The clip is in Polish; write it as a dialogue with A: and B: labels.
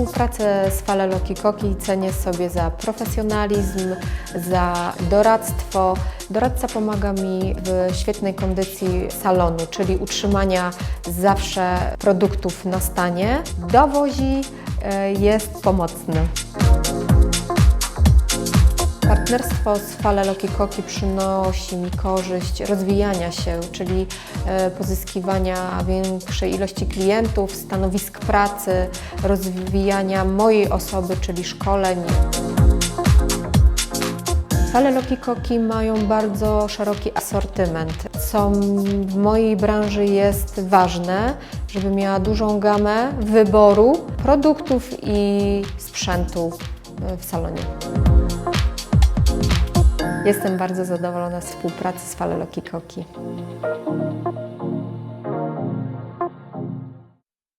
A: Współpracę z Falelo Kikoki cenię sobie za profesjonalizm, za doradztwo. Doradca pomaga mi w świetnej kondycji salonu, czyli utrzymania zawsze produktów na stanie. Dowozi e, jest pomocny. Partnerstwo z Falelo Kikoki przynosi mi korzyść rozwijania się, czyli e, pozyskiwania większej ilości klientów, stanowisk pracy, rozwijania mojej osoby, czyli szkoleń. Falelo Kikoki mają bardzo szeroki asortyment, co w mojej branży jest ważne, żeby miała dużą gamę wyboru produktów i sprzętu e, w salonie. Jestem bardzo zadowolona z współpracy z Falelo Kikoki.